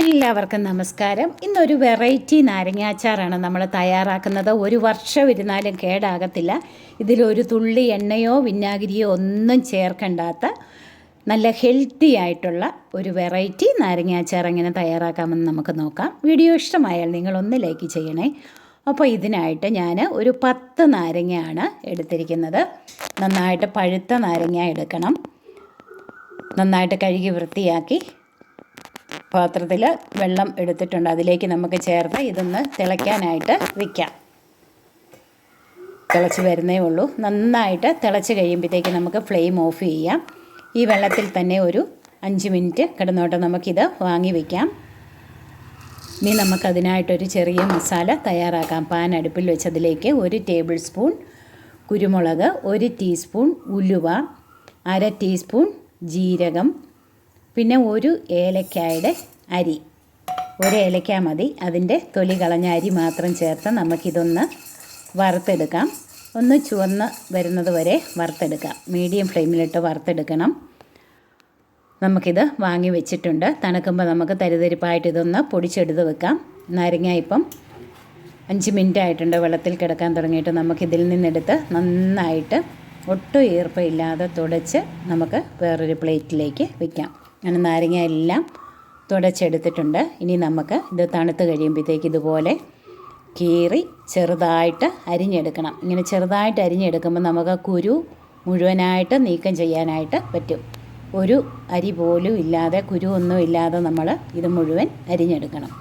എല്ലാവർക്കും നമസ്കാരം. ഇന്നൊരു വെറൈറ്റി നാരങ്ങാച്ചാറാണ് നമ്മൾ തയ്യാറാക്കുന്നത്. ഒരു വർഷം ഇരുന്നാലും കേടാകത്തില്ല. ഇതിലൊരു തുള്ളി എണ്ണയോ വിനാഗിരിയോ ഒന്നും ചേർക്കണ്ടാത്ത നല്ല ഹെൽത്തി ആയിട്ടുള്ള ഒരു വെറൈറ്റി നാരങ്ങാച്ചാർ എങ്ങനെ തയ്യാറാക്കാമെന്ന് നമുക്ക് നോക്കാം. വീഡിയോ ഇഷ്ടമായാൽ നിങ്ങളൊന്ന് ലൈക്ക് ചെയ്യണേ. അപ്പോൾ ഇതിനായിട്ട് ഞാൻ ഒരു പത്ത് നാരങ്ങയാണ് എടുത്തിരിക്കുന്നത്. നന്നായിട്ട് പഴുത്ത നാരങ്ങ എടുക്കണം. നന്നായിട്ട് കഴുകി വൃത്തിയാക്കി പാത്രത്തിൽ വെള്ളം എടുത്തിട്ടുണ്ട്. അതിലേക്ക് നമുക്ക് ചേർത്ത് ഇതൊന്ന് തിളയ്ക്കാനായിട്ട് വയ്ക്കാം തിളച്ച് വരുന്നേ ഉള്ളൂ. നന്നായിട്ട് തിളച്ച് കഴിയുമ്പോഴത്തേക്ക് നമുക്ക് ഫ്ലെയിം ഓഫ് ചെയ്യാം. ഈ വെള്ളത്തിൽ തന്നെ ഒരു അഞ്ച് മിനിറ്റ് കിടന്നോട്ട് നമുക്കിത് വാങ്ങി വയ്ക്കാം ഇനി നമുക്കതിനായിട്ടൊരു ചെറിയ മസാല തയ്യാറാക്കാം. പാൻ അടുപ്പിൽ വെച്ച് അതിലേക്ക് ഒരു ടേബിൾ സ്പൂൺ കുരുമുളക് ഒരു ടീസ്പൂൺ ഉലുവ അര ടീസ്പൂൺ ജീരകം പിന്നെ ഒരു ഏലക്കായുടെ അരി. ഒരു ഏലക്ക മതി. അതിന്റെ തൊലി കളഞ്ഞ അരി മാത്രം ചേർത്ത് നമുക്കിതൊന്ന് വറുത്തെടുക്കാം. ഒന്ന് ചുവന്ന് വരുന്നത് വരെ വറുത്തെടുക്കാം. മീഡിയം ഫ്ലെയിമിലിട്ട് വറുത്തെടുക്കണം. നമുക്കിത് വാങ്ങി വെച്ചിട്ടുണ്ട്. തണുക്കുമ്പോൾ നമുക്ക് തരിതരിപ്പായിട്ട് ഇതൊന്ന് പൊടിച്ചെടുത്ത് വെക്കാം. നാരങ്ങ ഇപ്പം അഞ്ച് മിനിറ്റ് ആയിട്ടുണ്ട് വെള്ളത്തിൽ കിടക്കാൻ തുടങ്ങിയിട്ട് നമുക്കിതിൽ നിന്നെടുത്ത് നന്നായിട്ട് ഒട്ടും ഈർപ്പമില്ലാതെ തുടച്ച് നമുക്ക് വേറൊരു പ്ലേറ്റിലേക്ക് വെക്കാം. അങ്ങനെ നാരങ്ങ എല്ലാം തുടച്ചെടുത്തിട്ടുണ്ട്. ഇനി നമുക്ക് ഇത് തണുത്ത് കഴിയുമ്പോഴത്തേക്ക് ഇതുപോലെ കീറി ചെറുതായിട്ട് അരിഞ്ഞെടുക്കണം. ഇങ്ങനെ ചെറുതായിട്ട് അരിഞ്ഞെടുക്കുമ്പോൾ നമുക്ക് കുരു മുഴുവനായിട്ട് നീക്കം ചെയ്യാനായിട്ട് പറ്റും. ഒരു അരി പോലും ഇല്ലാതെ കുരു ഒന്നും ഇല്ലാതെ നമ്മൾ ഇത് മുഴുവൻ അരിഞ്ഞെടുക്കണം.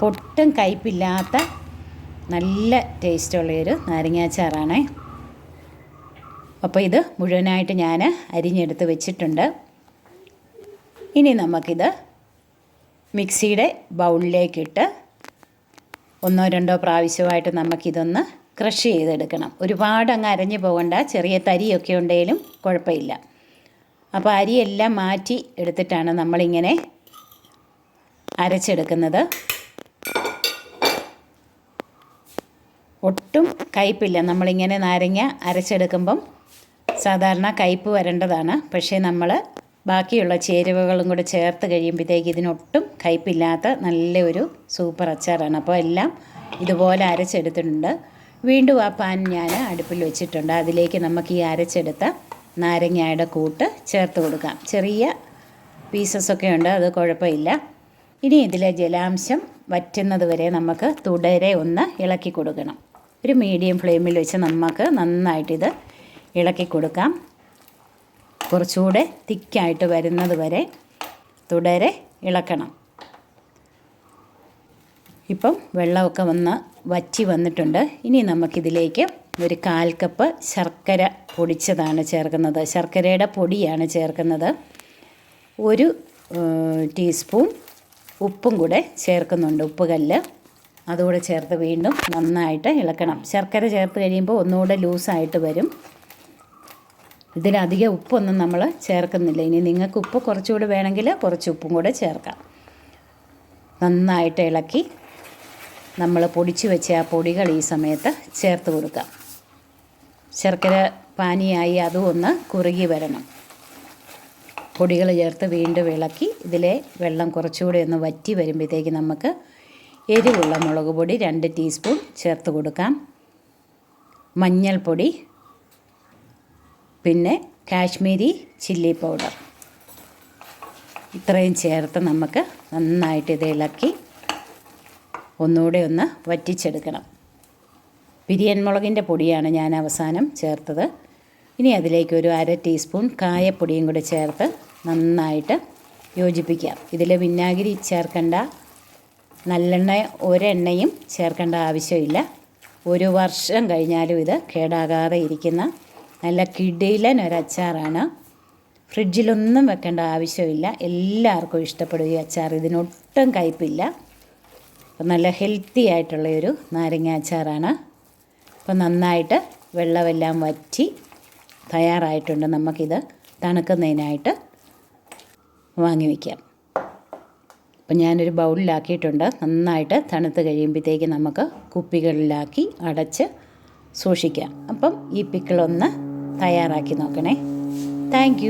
പൊട്ടും കയ്പില്ലാത്ത നല്ല ടേസ്റ്റുള്ളൊരു നാരങ്ങാച്ചാറാണേ. അപ്പോൾ ഇത് മുഴുവനായിട്ട് ഞാൻ അരിഞ്ഞെടുത്ത് വെച്ചിട്ടുണ്ട്. ഇനി നമുക്കിത് മിക്സിയുടെ ബൗളിലേക്കിട്ട് ഒന്നോ രണ്ടോ പ്രാവശ്യമായിട്ട് നമുക്കിതൊന്ന് ക്രഷ് ചെയ്തെടുക്കണം. ഒരുപാട് അങ്ങ് അരഞ്ഞു പോകണ്ട. ചെറിയ തരിയൊക്കെ ഉണ്ടെങ്കിലും കുഴപ്പമില്ല. അപ്പോൾ അരിയെല്ലാം മാറ്റി എടുത്തിട്ടാണ് നമ്മളിങ്ങനെ അരച്ചെടുക്കുന്നത്. ഒട്ടും കയ്പില്ല. നമ്മളിങ്ങനെ നാരങ്ങ അരച്ചെടുക്കുമ്പം സാധാരണ കയ്പ് വരേണ്ടതാണ്. പക്ഷേ നമ്മൾ ബാക്കിയുള്ള ചേരുവകളും കൂടെ ചേർത്ത് കഴിയുമ്പോഴത്തേക്ക് ഇതിനൊട്ടും കയ്പില്ലാത്ത നല്ലൊരു സൂപ്പർ അച്ചാറാണ്. അപ്പോൾ എല്ലാം ഇതുപോലെ അരച്ചെടുത്തിട്ടുണ്ട്. വീണ്ടും ആ പാൻ ഞാൻ അടുപ്പിൽ വെച്ചിട്ടുണ്ട്. അതിലേക്ക് നമുക്ക് ഈ അരച്ചെടുത്ത നാരങ്ങയുടെ കൂട്ട് ചേർത്ത് കൊടുക്കാം. ചെറിയ പീസസൊക്കെ ഉണ്ട് അത് കുഴപ്പമില്ല. ഇനി ഇതിലെ ജലാംശം വറ്റുന്നത് വരെ നമുക്ക് തുടരെ ഒന്ന് ഇളക്കി കൊടുക്കണം. ഒരു മീഡിയം ഫ്ലെയിമിൽ വെച്ച് നമുക്ക് നന്നായിട്ടിത് ഇളക്കി കൊടുക്കാം. കുറച്ചുകൂടെ തിക്കായിട്ട് വരുന്നത് വരെ തുടരെ ഇളക്കണം. ഇപ്പം വെള്ളമൊക്കെ വന്ന് വറ്റി വന്നിട്ടുണ്ട്. ഇനി നമുക്കിതിലേക്ക് ഒരു കാൽ കപ്പ് ശർക്കര പൊടിച്ചതാണ് ചേർക്കുന്നത്. ശർക്കരയുടെ പൊടിയാണ് ചേർക്കുന്നത്. ഒരു ടീസ്പൂൺ ഉപ്പും കൂടെ ചേർക്കുന്നുണ്ട്. ഉപ്പ് കല്ല് അതുകൂടെ ചേർത്ത് വീണ്ടും നന്നായിട്ട് ഇളക്കണം. ശർക്കര ചേർത്ത് കഴിയുമ്പോൾ ഒന്നുകൂടെ ലൂസായിട്ട് വരും. ഇതിലധികം ഉപ്പൊന്നും നമ്മൾ ചേർക്കുന്നില്ല. ഇനി നിങ്ങൾക്ക് ഉപ്പ് കുറച്ചുകൂടി വേണമെങ്കിൽ കുറച്ച് ഉപ്പും കൂടെ ചേർക്കാം. നന്നായിട്ട് ഇളക്കി നമ്മൾ പൊടിച്ച് വെച്ച ആ പൊടികൾ ഈ സമയത്ത് ചേർത്ത് കൊടുക്കാം. ശർക്കര പാനിയായി അതും ഒന്ന് കുറുകി വരണം. പൊടികൾ ചേർത്ത് വീണ്ടും ഇളക്കി ഇതിലെ വെള്ളം കുറച്ചുകൂടി ഒന്ന് വറ്റി വരുമ്പോഴത്തേക്ക് നമുക്ക് എരിവുള്ള മുളക് പൊടി രണ്ട് ടീസ്പൂൺ ചേർത്ത് കൊടുക്കാം. മഞ്ഞൾപ്പൊടി പിന്നെ കാശ്മീരി ചില്ലി പൗഡർ. ഇത്രയും ചേർത്ത് നമുക്ക് നന്നായിട്ട് ഇത് ഇളക്കി ഒന്നുകൂടെ ഒന്ന് വറ്റിച്ചെടുക്കണം. പിരിയൻ മുളകിന്റെ പൊടിയാണ് ഞാൻ അവസാനം ചേർത്തത്. ഇനി അതിലേക്ക് ഒരു അര ടീസ്പൂൺ കായപ്പൊടിയും കൂടെ ചേർത്ത് നന്നായിട്ട് യോജിപ്പിക്കാം ഇതിൽ വിനാഗിരി ചേർക്കേണ്ട. നല്ലെണ്ണ ഒരെണ്ണയും ചേർക്കേണ്ട ആവശ്യമില്ല. ഒരു വർഷം കഴിഞ്ഞാലും ഇത് കേടാകാതെ ഇരിക്കുന്ന നല്ല കിടിലൻ ഒരു അച്ചാറാണ് ഫ്രിഡ്ജിലൊന്നും വെക്കേണ്ട ആവശ്യമില്ല. എല്ലാവർക്കും ഇഷ്ടപ്പെടും ഈ അച്ചാർ. ഇതിനൊട്ടും കയ്പില്ല. അപ്പം നല്ല ഹെൽത്തി ആയിട്ടുള്ള ഒരു നാരങ്ങ അച്ചാറാണ്. അപ്പം നന്നായിട്ട് വെള്ളമെല്ലാം വറ്റി തയ്യാറായിട്ടുണ്ട്. നമുക്കിത് തണുക്കുന്നതിനായിട്ട് വാങ്ങി വയ്ക്കാം അപ്പം ഞാനൊരു ബൗളിലാക്കിയിട്ടുണ്ട്. നന്നായിട്ട് തണുത്ത് കഴിയുമ്പോഴത്തേക്ക് നമുക്ക് കുപ്പികളിലാക്കി അടച്ച് സൂക്ഷിക്കാം. അപ്പം ഈ പിക്കിളൊന്ന് തയ്യാറാക്കി നോക്കണേ. താങ്ക്